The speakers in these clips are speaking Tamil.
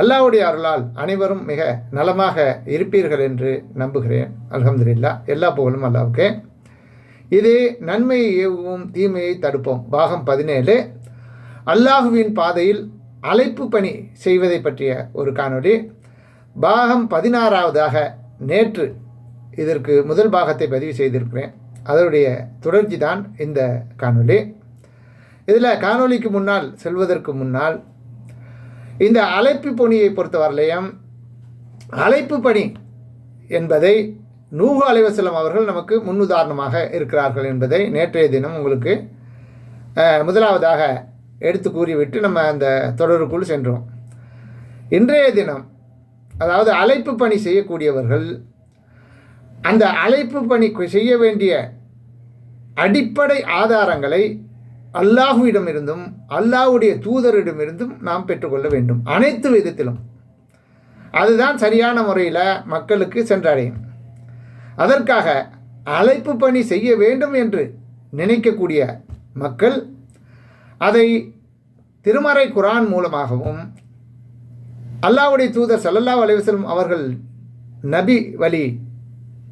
அல்லாவுடைய அருளால் அனைவரும் மிக நலமாக இருப்பீர்கள் என்று நம்புகிறேன். அல்ஹம்துலில்லா எல்லா புகழும் அல்லாவுக்கு. இது நன்மையை ஏவுவோம் தீமையை தடுப்போம். பாகம் பதினேழு அல்லாஹுவின் பாதையில் அழைப்பு பணி செய்வதை பற்றிய ஒரு காணொளி. பாகம் பதினாறாவதாக நேற்று இதற்கு முதல் பாகத்தை பதிவு செய்திருக்கிறேன். அதனுடைய தொடர்ச்சி தான் இந்த காணொளி. இதில் காணொளிக்கு முன்னால் செல்வதற்கு முன்னால் இந்த அழைப்பு பணியை பொறுத்தவரையிலையும் அழைப்பு பணி என்பதை நூகு அலைவசலம் அவர்கள் நமக்கு முன்னுதாரணமாக இருக்கிறார்கள் என்பதை நேற்றைய தினம் உங்களுக்கு முதலாவதாக எடுத்து கூறிவிட்டு நம்ம அந்த தொடருக்குள் சென்றோம். இன்றைய தினம் அதாவது அழைப்பு பணி செய்யக்கூடியவர்கள் அந்த அழைப்பு பணி செய்ய வேண்டிய அடிப்படை ஆதாரங்களை அல்லாஹுவிடமிருந்தும் அல்லாஹ்வுடைய தூதரிடமிருந்தும் நாம் பெற்றுக்கொள்ள வேண்டும். அனைத்து விதத்திலும். அதுதான் சரியான முறையில் மக்களுக்கு சென்றடையும். அதற்காக அழைப்பு பணி செய்ய வேண்டும் என்று நினைக்கக்கூடிய மக்கள் அதை திருமறை குரான் மூலமாகவும் அல்லாவுடைய தூதர் சல்லல்லா அலைஹி அவர்கள் நபி வழி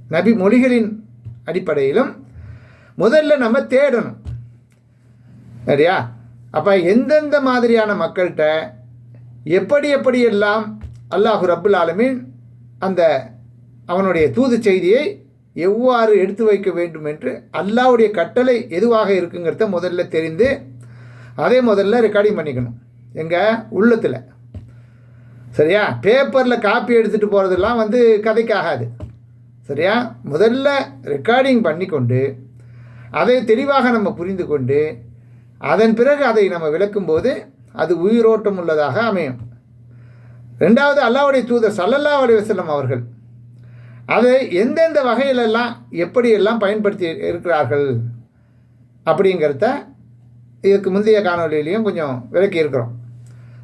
நபி மொழிகளின் அடிப்படையிலும் முதல்ல நம்ம தேடணும். சரியா? அப்போ எந்தெந்த மாதிரியான மக்கள்கிட்ட எப்படி எப்படியெல்லாம் அல்லாஹு ரப்புல் ஆலமீன் அந்த அவனுடைய தூது செய்தியை எவ்வாறு எடுத்து வைக்க வேண்டும் என்று அல்லாவுடைய கட்டளை எதுவாக இருக்குங்கிறத முதல்ல தெரிந்து அதே முதல்ல ரெக்கார்டிங் பண்ணிக்கணும். எங்கள் உள்ளத்தில். சரியா? பேப்பரில் காப்பி எடுத்துகிட்டு போகிறதெல்லாம் வந்து கதைக்கு ஆகாது சரியா? முதல்ல ரெக்கார்டிங் பண்ணிக்கொண்டு அதை தெளிவாக நம்ம புரிந்து கொண்டு அதன் பிறகு அதை நம்ம விளக்கும்போது அது உயிரோட்டம் உள்ளதாக அமையும். ரெண்டாவது அல்லாவுடைய தூதர் சல்லல்லா அலைஹி அவர்கள் அதை எந்தெந்த வகையிலெல்லாம் எப்படியெல்லாம் பயன்படுத்தி இருக்கிறார்கள் அப்படிங்கிறத இதுக்கு முந்தைய காணொளியிலையும் கொஞ்சம் விளக்கி இருக்கிறோம்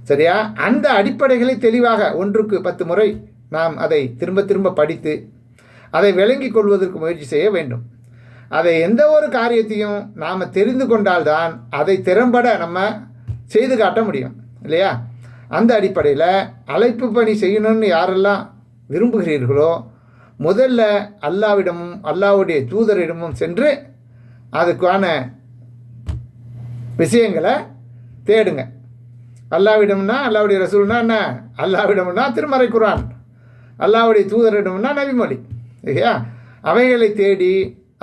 சரியா? அந்த அடிப்படைகளை தெளிவாக ஒன்றுக்கு பத்து முறை நாம் அதை திரும்ப திரும்ப படித்து அதை விளங்கிக் கொள்வதற்கு முயற்சி செய்ய வேண்டும். அதை எந்த ஒரு காரியத்தையும் நாம் தெரிந்து கொண்டால்தான் அதை திறம்பட நம்ம செய்து காட்ட முடியும் இல்லையா? அந்த அடிப்படையில் அழைப்பு பணி செய்யணும்னு யாரெல்லாம் விரும்புகிறீர்களோ முதல்ல அல்லாவிடமும் அல்லாவுடைய தூதரிடமும் சென்று அதுக்கான விஷயங்களை தேடுங்க. அல்லாவிடம்னா அல்லாவுடைய ரசூல்னா என்ன? அல்லாவிடம்னா திருமறை குரான் அல்லாவுடைய தூதரிடம்னா நபிமொழி இல்லையா? அவைகளை தேடி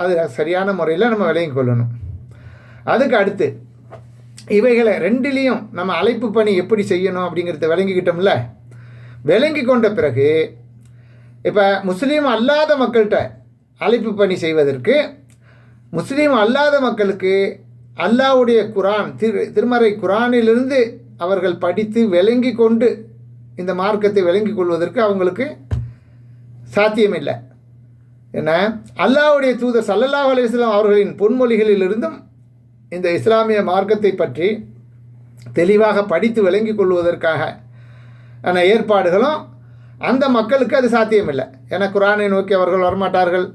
அது சரியான முறையில் நம்ம விளங்கி கொள்ளணும். அதுக்கு அடுத்து இவைகளை ரெண்டுலேயும் நம்ம அழைப்பு பணி எப்படி செய்யணும் அப்படிங்கிறத விளங்கிக்கிட்டோம்ல? விளங்கி கொண்ட பிறகு இப்போ முஸ்லீம் அல்லாத மக்கள்கிட்ட அழைப்பு பணி செய்வதற்கு முஸ்லீம் அல்லாத மக்களுக்கு அல்லாஹ்வுடைய குரான் திரு திருமறை குரானிலிருந்து அவர்கள் படித்து விளங்கி கொண்டு இந்த மார்க்கத்தை விளங்கிக் கொள்வதற்கு அவங்களுக்கு சாத்தியமில்லை. என்ன? அல்லாவுடைய தூதர் சல்லல்லாஹ் அலிஸ்லாம் அவர்களின் பொன்மொழிகளிலிருந்தும் இந்த இஸ்லாமிய மார்க்கத்தை பற்றி தெளிவாக படித்து விளங்கிக் கொள்வதற்காக ஆன ஏற்பாடுகளும் அந்த மக்களுக்கு அது சாத்தியமில்லை. ஏன்னா குரானை நோக்கி அவர்கள் வரமாட்டார்கள்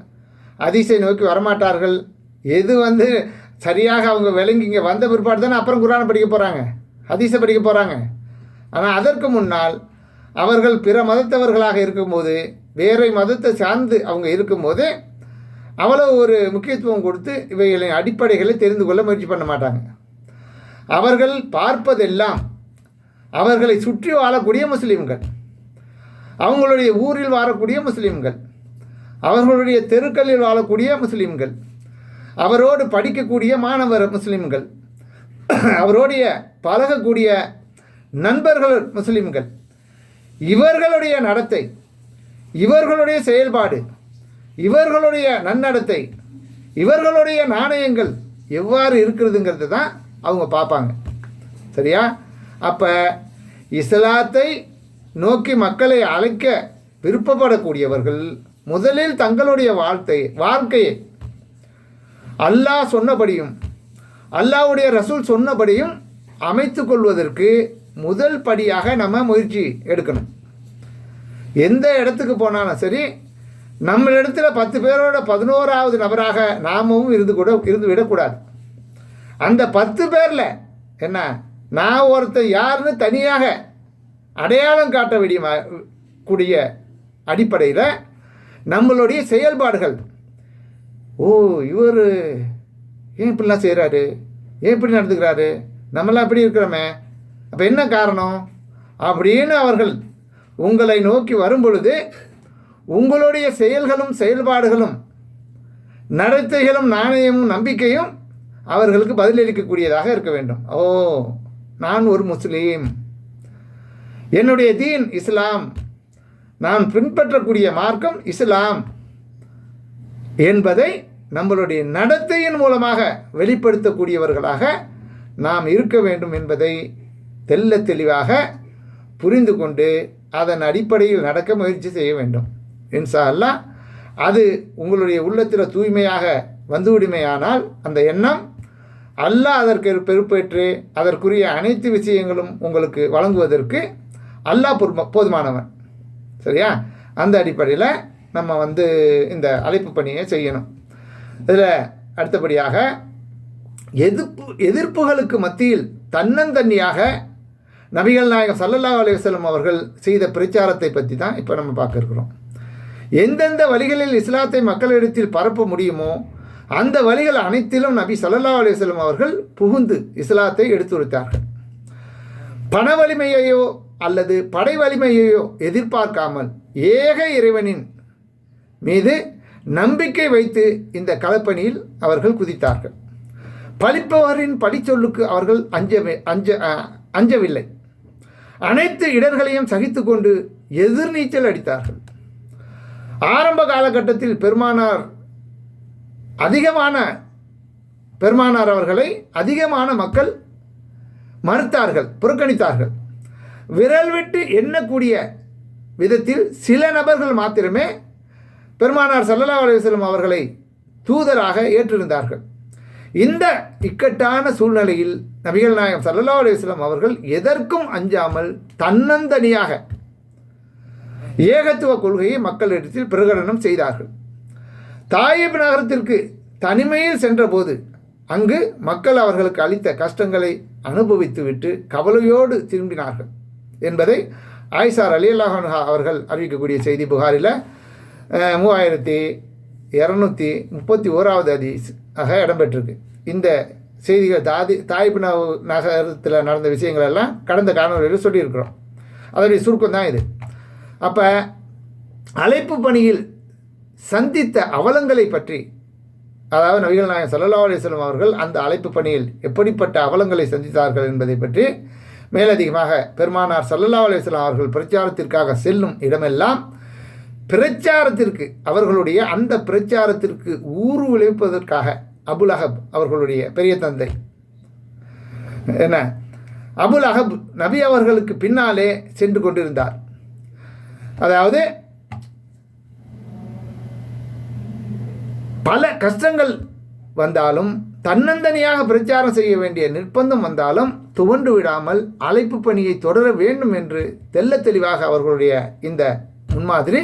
அதிசை நோக்கி வரமாட்டார்கள். எது வந்து சரியாக அவங்க விளங்கி இங்கே வந்த பிற்பாடு தானே அப்புறம் குரானை படிக்க போகிறாங்க ஹதீஸை படிக்க போகிறாங்க ஆனால் அதற்கு முன்னால் அவர்கள் பிற மதத்தவர்களாக இருக்கும்போது வேறு மதத்தை சார்ந்து அவங்க இருக்கும்போது அவ்வளோ ஒரு முக்கியத்துவம் கொடுத்து இவைகளின் அடிப்படைகளை தெரிந்து கொள்ள முயற்சி பண்ண மாட்டாங்க. அவர்கள் பார்ப்பதெல்லாம் அவர்களை சுற்றி வாழக்கூடிய முஸ்லீம்கள். அவங்களுடைய ஊரில் வாழக்கூடிய முஸ்லீம்கள். அவர்களுடைய தெருக்களில் வாழக்கூடிய முஸ்லீம்கள். அவரோடு படிக்கக்கூடிய மாணவர் முஸ்லீம்கள். அவரோடைய பழகக்கூடிய நண்பர்கள் முஸ்லீம்கள். இவர்களுடைய நடத்தை இவர்களுடைய செயல்பாடு இவர்களுடைய நன்னடத்தை இவர்களுடைய நாணயங்கள் எவ்வாறு இருக்கிறதுங்கிறது தான் அவங்க பார்ப்பாங்க. சரியா? அப்போ இஸ்லாத்தை நோக்கி மக்களை அழைக்க விருப்பப்படக்கூடியவர்கள் முதலில் தங்களுடைய வாழ்த்தை வாழ்க்கையை அல்லாஹ் சொன்னபடியும் அல்லாவுடைய ரசூல் சொன்னபடியும் அமைத்து கொள்வதற்கு முதல் படியாக நம்ம முயற்சி எடுக்கணும். எந்த இடத்துக்கு போனாலும் சரி நம்ம இடத்துல பத்து பேரோட பதினோராவது நபராக நாமும் இருந்து கூட இருந்து விடக்கூடாது. அந்த பத்து பேரில் என்ன நான் ஒருத்தர் யாருன்னு தனியாக அடையாளம் காட்ட வேண்டிய கூடிய அடிப்படையில் நம்மளுடைய செயல்பாடுகள். ஓ இவர் ஏன் இப்படிலாம் செய்கிறாரு ஏன் இப்படி நடந்துக்கிறாரு? நம்மளாம் இப்படி இருக்கிறோமே. அப்போ என்ன காரணம்? அப்படின்னு அவர்கள் உங்களை நோக்கி வரும்பொழுது உங்களுடைய செயல்களும் செயல்பாடுகளும் நடத்தைகளும் நாணயமும் நம்பிக்கையும் அவர்களுக்கு பதிலளிக்கக்கூடியதாக இருக்க வேண்டும். ஓ நான் ஒரு முஸ்லீம். என்னுடைய தீன் இஸ்லாம். நான் பின்பற்றக்கூடிய மார்க்கம் இஸ்லாம் என்பதை நம்மளுடைய நடத்தையின் மூலமாக வெளிப்படுத்தக்கூடியவர்களாக நாம் இருக்க வேண்டும் என்பதை தெல்ல தெளிவாக புரிந்து கொண்டு அதன் அடிப்படையில் நடக்க முயற்சி செய்ய வேண்டும். இன்ஷா அல்லாஹ் அது உங்களுடைய உள்ளத்தில் தூய்மையாக வந்துவிடுமையானால் அந்த எண்ணம் அல்லாஹ் அதற்கு பெறுப்பேற்று அதற்குரிய அனைத்து விஷயங்களும் உங்களுக்கு வழங்குவதற்கு அல்லாஹ் பொறும போதுமானவன். சரியா? அந்த அடிப்படையில் நம்ம வந்து இந்த அழைப்பு பணியை செய்யணும். இதில் அடுத்தபடியாக எதிர்ப்பு எதிர்ப்புகளுக்கு மத்தியில் தன்னந்தன்னியாக நபிகள் நாயகம் சல்லல்லா அலைஹி அவர்கள் செய்த பிரச்சாரத்தை பற்றி தான் இப்போ நம்ம பார்க்க இருக்கிறோம். எந்தெந்த வழிகளில் இஸ்லாத்தை மக்களிடத்தில் பரப்ப முடியுமோ அந்த வழிகள் அனைத்திலும் நபி சல்லல்லா அலைஹி அவர்கள் புகுந்து இஸ்லாத்தை எடுத்துரைத்தார்கள். பண வலிமையையோ அல்லது படை வலிமையையோ எதிர்பார்க்காமல் ஏக இறைவனின் மீது நம்பிக்கை வைத்து இந்த களப்பணியில் அவர்கள் குதித்தார்கள். பழிப்பவரின் பழிச்சொல்லுக்கு அவர்கள் அஞ்சவே அஞ்ச அஞ்சவில்லை. அனைத்து இடர்களையும் சகித்துக்கொண்டு எதிர்நீச்சல் அடித்தார்கள். ஆரம்ப காலகட்டத்தில் பெருமானார் அதிகமான பெருமானார் அவர்களை அதிகமான மக்கள் மறுத்தார்கள் புறக்கணித்தார்கள். விரல் விட்டு எண்ணக்கூடிய விதத்தில் சில நபர்கள் மாத்திரமே பெருமானார் சல்லல்லா அலுவலம் அவர்களை தூதராக ஏற்றிருந்தார்கள். இந்த இக்கட்டான சூழ்நிலையில் நபிகள் நாயகம் சல்லா அலைஹி அவர்கள் எதற்கும் அஞ்சாமல் தன்னந்தனியாக ஏகத்துவ கொள்கையை மக்களிடத்தில் பிரகடனம் செய்தார்கள். தாயிப் நகரத்திற்கு தனிமையில் சென்றபோது அங்கு மக்கள் அவர்களுக்கு அளித்த கஷ்டங்களை அனுபவித்துவிட்டு கவலையோடு திரும்பினார்கள் என்பதை ஆயிஷார் அலி அல்லாஹா அவர்கள் அறிவிக்கக்கூடிய செய்தி புகாரில் மூவாயிரத்தி இரநூத்தி முப்பத்தி ஓராவது அதீஸ் ஆக இடம்பெற்றிருக்கு. இந்த செய்திகள் தாதி தாய்ப்பு நகரத்தில் நடந்த விஷயங்கள் எல்லாம் கடந்த காணொலியில் சொல்லியிருக்கிறோம். அதனுடைய சுருக்கம் தான் இது. அப்போ அழைப்பு பணியில் சந்தித்த அவலங்களை பற்றி அதாவது நபிகள் நாயகம் ஸல்லல்லாஹு அலைஹி அவர்கள் அந்த அழைப்பு பணியில் எப்படிப்பட்ட அவலங்களை சந்தித்தார்கள் என்பதை பற்றி மேலதிகமாக பெருமானார் சல்லல்லா அலிஸ்லாம் அவர்கள் பிரச்சாரத்திற்காக செல்லும் இடமெல்லாம் பிரச்சாரத்திற்கு அவர்களுடைய அந்த பிரச்சாரத்திற்கு ஊறு விளைவிப்பதற்காக அபுல் அஹப் அவர்களுடைய பெரிய தந்தை. என்ன? அபுல் அஹப் நபி அவர்களுக்கு பின்னாலே சென்று கொண்டிருந்தார். அதாவது பல கஷ்டங்கள் வந்தாலும் தன்னந்தனியாக பிரச்சாரம் செய்ய வேண்டிய நிர்பந்தம் வந்தாலும் துவண்டு விடாமல் அழைப்பு பணியை தொடர வேண்டும் என்று தெல்ல தெளிவாக அவர்களுடைய இந்த முன்மாதிரி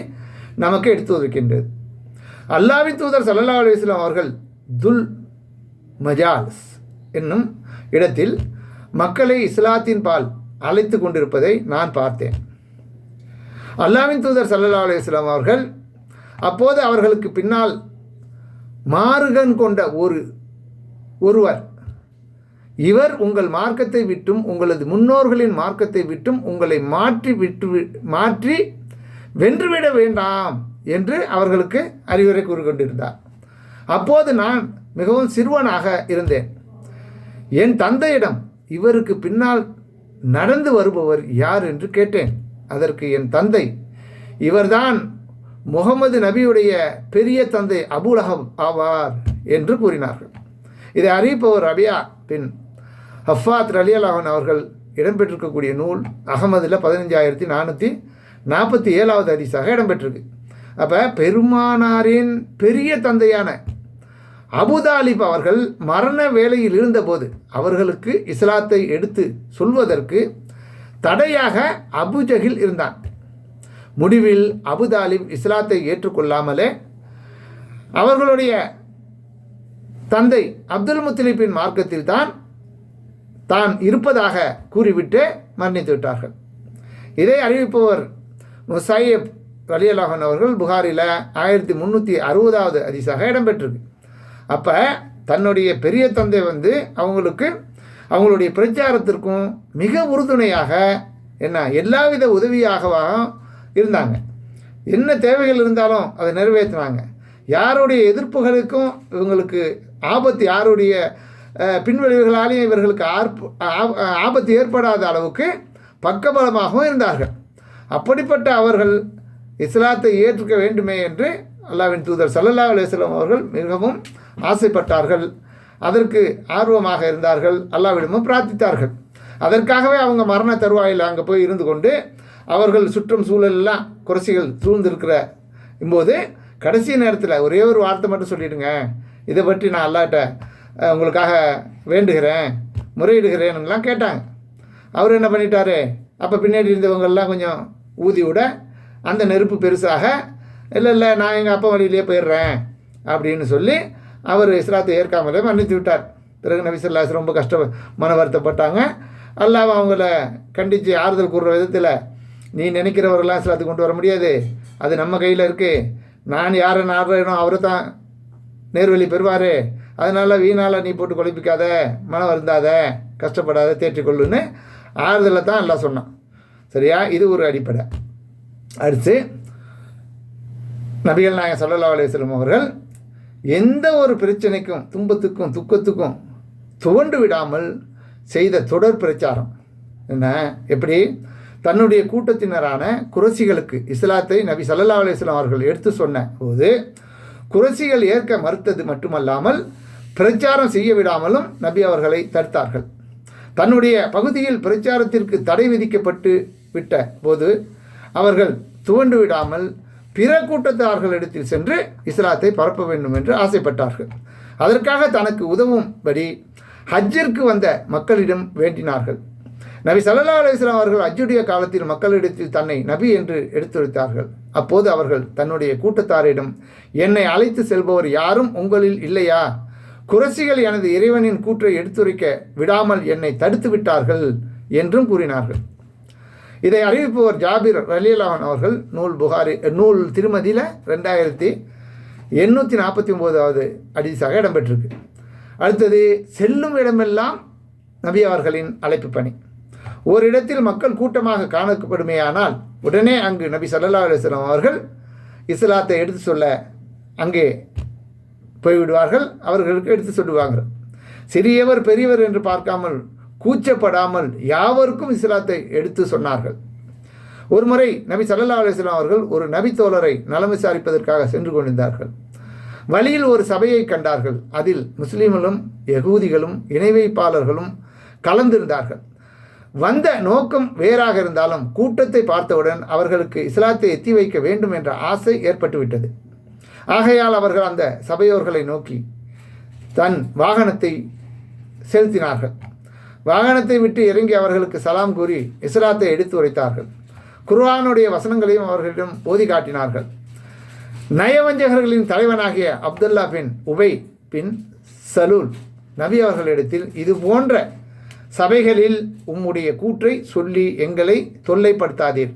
நமக்கு எடுத்து வைக்கின்றது அல்லாவின் தூதர் சல்லா அலுவலாம் அவர்கள் துல் மஜால்ஸ் என்னும் இடத்தில் மக்களை இஸ்லாத்தின் பால் அழைத்து கொண்டிருப்பதை நான் பார்த்தேன். அல்லாவின் தூதர் ஸல்லல்லாஹு அலுவலாம் அவர்கள் அப்போது அவர்களுக்கு பின்னால் மாறுகன் கொண்ட ஒரு ஒருவர் இவர் உங்கள் மார்க்கத்தை விட்டும் உங்களது முன்னோர்களின் மார்க்கத்தை விட்டும் உங்களை மாற்றி விட்டு வி- மாற்றி வென்றுவிட வேண்டாம் என்று அவர்களுக்கு அறிவுரை கூறிக்கொண்டிருந்தார். அப்போது நான் மிகவும் சிறுவனாக இருந்தேன். என் தந்தையிடம் இவருக்கு பின்னால் நடந்து வருபவர் யார் என்று கேட்டேன். அதற்கு என் தந்தை இவர்தான் முகமது நபியுடைய பெரிய தந்தை அபுலகம் ஆவார் என்று கூறினார்கள். இதை அறிவிப்பவர் ரபியா பின் ஹஃபாத் ரலியலாஹன் அவர்கள் இடம்பெற்றிருக்கக்கூடிய நூல் அகமதில் பதினஞ்சாயிரத்தி நானூற்றி நாற்பத்தி ஏழாவது அதிசாக இடம்பெற்றிருக்கு. அப்போ பெருமானாரின் பெரிய தந்தையான அபுதாலிப் அவர்கள் மரண வேலையில் இருந்தபோது அவர்களுக்கு இஸ்லாத்தை எடுத்து சொல்வதற்கு தடையாக அபுஜகில் இருந்தான். முடிவில் அபுதாலிப் இஸ்லாத்தை ஏற்றுக்கொள்ளாமலே அவர்களுடைய தந்தை அப்துல் முத்தலிப்பின் மார்க்கத்தில் தான் தான் இருப்பதாக கூறிவிட்டு மரணித்து விட்டார்கள். இதை அறிவிப்பவர் முசாயிப் அலியலாஹன் அவர்கள் புகாரில் ஆயிரத்தி முந்நூற்றி அறுபதாவது அதிசாக இடம்பெற்றிருக்கு. அப்போ தன்னுடைய பெரிய தந்தை வந்து அவங்களுக்கு அவங்களுடைய பிரச்சாரத்திற்கும் மிக உறுதுணையாக என்ன எல்லாவித உதவியாகவா இருந்தாங்க. என்ன தேவைகள் இருந்தாலும் அதை நிறைவேற்றினாங்க. யாருடைய எதிர்ப்புகளுக்கும் இவங்களுக்கு ஆபத்து யாருடைய பின்விளைவுகளாலேயும் இவர்களுக்கு ஆர்ப்பு ஆபத்து ஏற்படாத அளவுக்கு பக்கபலமாகவும் இருந்தார்கள். அப்படிப்பட்ட அவர்கள் இஸ்லாத்தை ஏற்றுக்க வேண்டுமே என்று அல்லாவின் தூதர் சல்லல்லா அலுவலம் அவர்கள் மிகவும் ஆசைப்பட்டார்கள். அதற்கு ஆர்வமாக இருந்தார்கள். அல்லாவிடமும் பிரார்த்தித்தார்கள். அதற்காகவே அவங்க மரண தருவாயில் அங்கே போய் இருந்து கொண்டு அவர்கள் சுற்றும் சூழலெல்லாம் குறைசிகள் சூழ்ந்திருக்கிற போது கடைசி நேரத்தில் ஒரே ஒரு வார்த்தை மட்டும் சொல்லிடுங்க. இதை பற்றி நான் அல்லாட்ட உங்களுக்காக வேண்டுகிறேன் முறையிடுகிறேன்னுலாம் கேட்டாங்க. அவர் என்ன பண்ணிட்டாரு? அப்போ பின்னாடி இருந்தவங்கெல்லாம் கொஞ்சம் ஊதி விட அந்த நெருப்பு பெருசாக இல்லை இல்லை நான் எங்கள் அப்பா வழியிலே போயிடுறேன் அப்படின்னு சொல்லி அவர் இஸ்லாத்தை ஏற்காமலே மன்னித்து விட்டார். பிறகு நபிசல்லாஸ் ரொம்ப கஷ்ட மன வருத்தப்பட்டாங்க. அல்லாமல் அவங்கள கண்டித்து ஆறுதல் கூறுற விதத்தில் நீ நினைக்கிறவரெல்லாம் இஸ்லாத்து கொண்டு வர முடியாது. அது நம்ம கையில் இருக்குது நான் யாரை நாடுறேனோ அவரை தான் நேர்வழி பெறுவார். அதனால் வீணால் நீ போட்டு குழப்பிக்காத மனம் வருந்தாத கஷ்டப்படாத தேற்றிக்கொள்ளுன்னு ஆறுதலை தான் எல்லாம் சொன்னான். சரியா? இது ஒரு அடிப்படை. அடுத்து நபிகள் நாயகம் சல்லா அலுவலம் அவர்கள் எந்த ஒரு பிரச்சனைக்கும் துன்பத்துக்கும் துக்கத்துக்கும் துவண்டு விடாமல் செய்த தொடர் பிரச்சாரம். என்ன? எப்படி? தன்னுடைய கூட்டத்தினரான குரசிகளுக்கு இஸ்லாத்தை நபி சல்லா அலைஹி அவர்கள் எடுத்து சொன்ன போது குரசிகள் ஏற்க மறுத்தது மட்டுமல்லாமல் பிரச்சாரம் செய்ய விடாமலும் நபி அவர்களை தடுத்தார்கள். தன்னுடைய பகுதியில் பிரச்சாரத்திற்கு தடை விதிக்கப்பட்டு விட்ட போது அவர்கள் துவண்டு விடாமல் பிற கூட்டத்தார்களிடத்தில் சென்று இஸ்லாத்தை பரப்ப வேண்டும் என்று ஆசைப்பட்டார்கள். அதற்காக தனக்கு உதவும்படி ஹஜ்ஜிற்கு வந்த மக்களிடம் வேண்டினார்கள். நபி சல்லா அலுவலாம் அவர்கள் ஹஜ்ஜுடைய காலத்தில் மக்களிடத்தில் தன்னை நபி என்று எடுத்துரைத்தார்கள். அப்போது அவர்கள் தன்னுடைய கூட்டத்தாரிடம் என்னை அழைத்து செல்பவர் யாரும் உங்களில் இல்லையா? குரசிகள் எனது இறைவனின் கூற்றை எடுத்துரைக்க விடாமல் என்னை தடுத்து விட்டார்கள் என்றும் கூறினார்கள். இதை அறிவிப்பவர் ஜாபிர் ரலீலான் அவர்கள் நூல் புகாரி நூல் திருமதியில் ரெண்டாயிரத்தி எண்ணூற்றி நாற்பத்தி ஒம்போதாவது அடிசாக இடம்பெற்றிருக்கு. அடுத்தது செல்லும் இடமெல்லாம் நபி அவர்களின் அழைப்பு பணி. ஒரு இடத்தில் மக்கள் கூட்டமாக காணப்படுமேயானால் உடனே அங்கு நபி சல்லா அலைஹி அவர்கள் இஸ்லாத்தை எடுத்து சொல்ல அங்கே போய்விடுவார்கள் அவர்களுக்கு எடுத்து சொல்லுவாங்க சிறியவர் பெரியவர் என்று பார்க்காமல் கூச்சப்படாமல் யாவருக்கும் இஸ்லாத்தை எடுத்து சொன்னார்கள். ஒருமுறை நபி சல்லா அலுவலாம் அவர்கள் ஒரு நபி தோழரை நலம் விசாரிப்பதற்காக சென்று கொண்டிருந்தார்கள். வழியில் ஒரு சபையை கண்டார்கள். அதில் முஸ்லீம்களும் யகூதிகளும் இணைவைப்பாளர்களும் கலந்திருந்தார்கள். வந்த நோக்கம் வேறாக இருந்தாலும் கூட்டத்தை பார்த்தவுடன் அவர்களுக்கு இஸ்லாத்தை எத்தி வைக்க வேண்டும் என்ற ஆசை ஏற்பட்டுவிட்டது. ஆகையால் அவர்கள் அந்த சபையோர்களை நோக்கி தன் வாகனத்தை செலுத்தினார்கள். வாகனத்தை விட்டு இறங்கி அவர்களுக்கு சலாம் கூறி இஸ்லாத்தை எடுத்து உரைத்தார்கள். குர்ஆனுடைய வசனங்களையும் அவர்களிடம் ஓதி காட்டினார்கள். நயவஞ்சகர்களின் தலைவனாகிய அப்துல்லா பின் உபை பின் சலூல் நபி அவர்களிடத்தில் இது போன்ற சபைகளில் உம்முடைய கூற்றை சொல்லி எங்களை தொல்லைப்படுத்தாதீர்.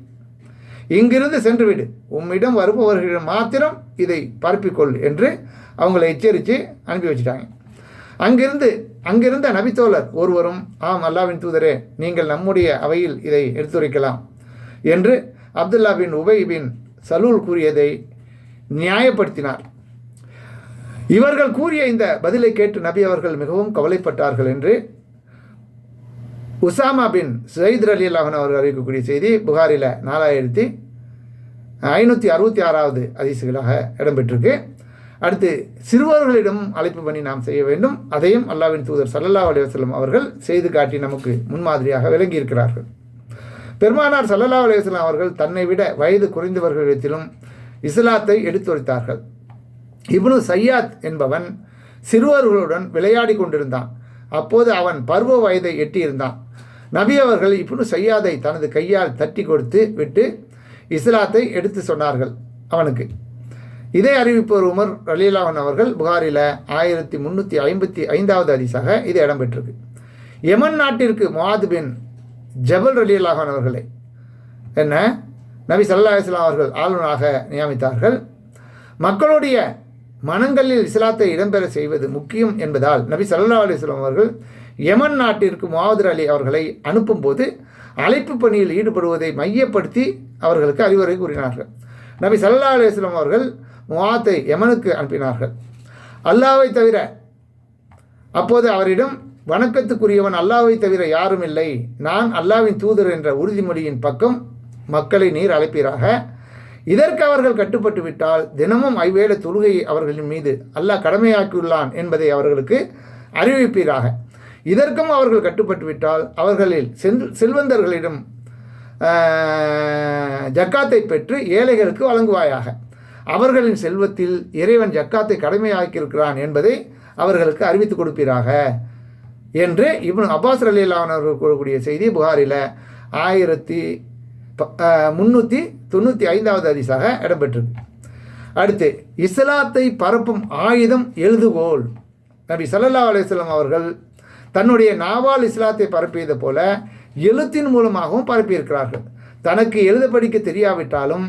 இங்கிருந்து சென்றுவிடு உம்மிடம் வருபவர்களிடம் மாத்திரம் இதை பரப்பிக்கொள் என்று அவங்களை எச்சரித்து அனுப்பி வச்சுட்டாங்க. அங்கிருந்து அங்கிருந்த நபித்தோழர் ஒருவரும் ஆம் அல்லாவின் தூதரே நீங்கள் நம்முடைய அவையில் இதை எடுத்துரைக்கலாம் என்று அப்துல்லா பின் உபை பின் சலூல் கூறியதை நியாயப்படுத்தினார். இவர்கள் கூறிய இந்த பதிலை கேட்டு நபி அவர்கள் மிகவும் கவலைப்பட்டார்கள் என்று உசாமா பின் சயீத் அலி அல்லாஹன் அவர்கள் அறிவிக்கக்கூடிய செய்தி புகாரில் நாலாயிரத்தி ஐநூற்றி அறுபத்தி ஆறாவது அதிசுகளாக இடம்பெற்றிருக்கு. அடுத்து சிறுவர்களிடம் அழைப்பு பண்ணி நாம் செய்ய வேண்டும். அதையும் அல்லாவின் தூதர் சல்லல்லா அலைவாஸ்லம் அவர்கள் செய்து காட்டி நமக்கு முன்மாதிரியாக விளங்கியிருக்கிறார்கள். பெருமானார் சல்லல்லா அலைவாஸ்லாம் அவர்கள் தன்னை விட வயது குறைந்தவர்களிடத்திலும் இஸ்லாத்தை எடுத்துரைத்தார்கள். இப்னு சையாத் என்பவன் சிறுவர்களுடன் விளையாடி கொண்டிருந்தான். அப்போது அவன் பருவ வயதை எட்டியிருந்தான். நபி அவர்கள் இப்னு சையாதை தனது கையால் தட்டி கொடுத்து விட்டு இஸ்லாத்தை எடுத்து சொன்னார்கள் அவனுக்கு. இதை அறிவிப்பவர் உமர் ரலீலாவன் அவர்கள் புகாரில் ஆயிரத்தி முந்நூற்றி ஐம்பத்தி ஐந்தாவது அதிசாக இது இடம்பெற்றிருக்கு. யமன் நாட்டிற்கு முவாது பின் ஜபல் ரலீலாவன் அவர்களை என்ன? நபி சல்லா இஸ்லாம் அவர்கள் ஆளுநராக நியமித்தார்கள். மக்களுடைய மனங்களில் இஸ்லாத்தை இடம்பெற செய்வது முக்கியம் என்பதால் நபி சல்லா அலிஸ்லாம் அவர்கள் யமன் நாட்டிற்கு முவாதர் அலி அவர்களை அனுப்பும்போது அழைப்பு பணியில் ஈடுபடுவதை மையப்படுத்தி அவர்களுக்கு அறிவுரை கூறினார்கள். நபி சல்லா அலிஸ்லாம் அவர்கள் முவாத்தை யமனுக்கு அனுப்பினார்கள். அல்லாவை தவிர அப்போது அவரிடம் வணக்கத்துக்குரியவன் அல்லாவை தவிர யாரும் இல்லை. நான் அல்லாவின் தூதர் என்ற உறுதிமொழியின் பக்கம் மக்களை நீர் அழைப்பீராக. இதற்கு அவர்கள் கட்டுப்பட்டு விட்டால் தினமும் ஐவேளை தொழுகை அவர்களின் மீது அல்லாஹ் கடமையாக்கியுள்ளான் என்பதை அவர்களுக்கு அறிவிப்பீராக. இதற்கும் அவர்கள் கட்டுப்பட்டு விட்டால் அவர்களில் செல் செல்வந்தர்களிடம் ஜக்காத்தை பெற்று ஏழைகளுக்கு வழங்குவாயாக. அவர்களின் செல்வத்தில் இறைவன் ஜக்காத்தை கடமையாக்கியிருக்கிறான் என்பதை அவர்களுக்கு அறிவித்து கொடுப்பீராக என்று இவன் அப்பாஸ் அலிலான் அவர்கள் கூறக்கூடிய செய்தி புகாரில் ஆயிரத்தி முந்நூற்றி தொண்ணூற்றி ஐந்தாவது அதிசாக இடம்பெற்றிருக்கு. அடுத்து இஸ்லாத்தை பரப்பும் ஆயுதம் எழுதுகோல். நபி சல்லா அலிஸ்லாம் அவர்கள் தன்னுடைய நாவால் இஸ்லாத்தை பரப்பியது போல எழுத்தின் மூலமாகவும் பரப்பியிருக்கிறார்கள். தனக்கு எழுத படிக்க தெரியாவிட்டாலும்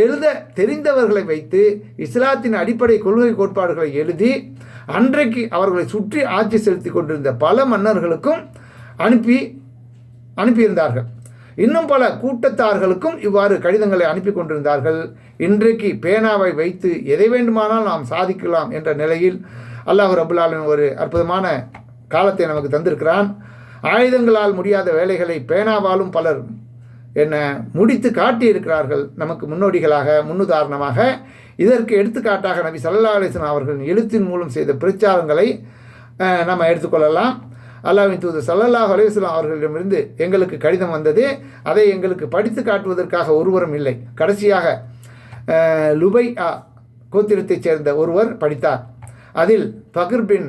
எழுத தெரிந்தவர்களை வைத்து இஸ்லாத்தின் அடிப்படை கொள்கை கோட்பாடுகளை எழுதி அன்றைக்கு அவர்களை சுற்றி ஆட்சி செலுத்தி கொண்டிருந்த பல மன்னர்களுக்கும் அனுப்பி அனுப்பியிருந்தார்கள். இன்னும் பல கூட்டத்தார்களுக்கும் இவ்வாறு கடிதங்களை அனுப்பி கொண்டிருந்தார்கள். இன்றைக்கு பேனாவை வைத்து எதை வேண்டுமானால் நாம் சாதிக்கலாம் என்ற நிலையில் அல்லாஹு ரபுல்லாலின் ஒரு அற்புதமான காலத்தை நமக்கு தந்திருக்கிறான். ஆயுதங்களால் முடியாத வேலைகளை பேனாவாலும் பலர் என்ன முடித்து காட்டியிருக்கிறார்கள். நமக்கு முன்னோடிகளாக முன்னுதாரணமாக இதற்கு எடுத்துக்காட்டாக நபி சல்லா அலிஸ்லாம் அவர்களின் எழுத்தின் மூலம் செய்த பிரச்சாரங்களை நம்ம எடுத்துக்கொள்ளலாம் அல்லாவின் தூது சல்லல்லாஹ் அலிஸ்லாம் அவர்களிடமிருந்து எங்களுக்கு கடிதம் வந்தது. அதை எங்களுக்கு படித்து காட்டுவதற்காக ஒருவரும் இல்லை. கடைசியாக லுபை ஆ கோத்திரத்தைச் சேர்ந்த ஒருவர் படித்தார். அதில் பகிர் பின்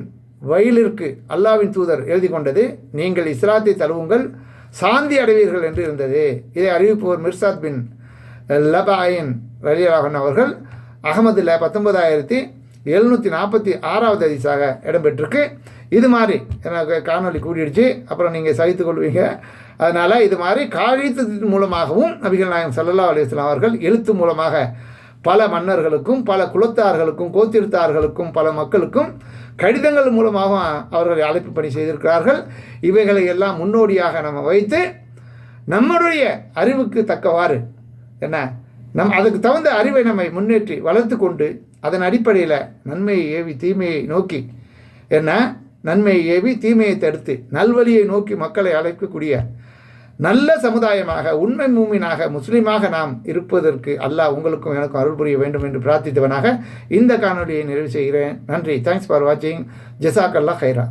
வயலிற்கு அல்லாவின் தூதர் எழுதி கொண்டது நீங்கள் இஸ்லாத்தை தழுவுங்கள் சாந்தி அடைவீர்கள் என்று இருந்தது. இதை அறிவிப்பவர் மிர்சாத் பின் லபாயின் ரலியலாகன் அவர்கள் அகமதுல பத்தொன்பதாயிரத்தி எழுநூற்றி நாற்பத்தி ஆறாவது அதிசாக இடம்பெற்றிருக்கு. இது மாதிரி எனக்கு காணொலி கூடிடுச்சு. அப்புறம் நீங்கள் சகித்து கொள்வீங்க. அதனால் இது மாதிரி காகிதத்தின் மூலமாகவும் நபிகள் நாயகம் சல்லா அலிஸ்லாம் அவர்கள் எழுத்து மூலமாக பல மன்னர்களுக்கும் பல குலத்தார்களுக்கும் கோத்திருத்தார்களுக்கும் பல மக்களுக்கும் கடிதங்கள் மூலமாக அவர்களை அழைப்பு பணி செய்திருக்கிறார்கள். இவைகளை எல்லாம் முன்னோடியாக நம்ம வைத்து நம்முடைய அறிவுக்கு தக்கவாறு என்ன? நம் அதுக்கு தகுந்த அறிவை நம்மை முன்னேற்றி வளர்த்து கொண்டு அதன் அடிப்படையில் நன்மையை ஏவி தீமையை நோக்கி என்ன? நன்மையை ஏவி தீமையை தடுத்து நல்வழியை நோக்கி மக்களை அழைக்கக்கூடிய நல்ல சமுதாயமாக உண்மை மூமினாக முஸ்லீமாக நாம் இருப்பதற்கு அல்லாஹ் உங்களுக்கும் எனக்கும் அருள் புரிய வேண்டும் என்று பிரார்த்தித்தவனாக இந்த காணொலியை நிறைவு செய்கிறேன். நன்றி. தேங்க்ஸ் ஃபார் வாட்சிங் ஜெசாக் அல்லா ஹைரா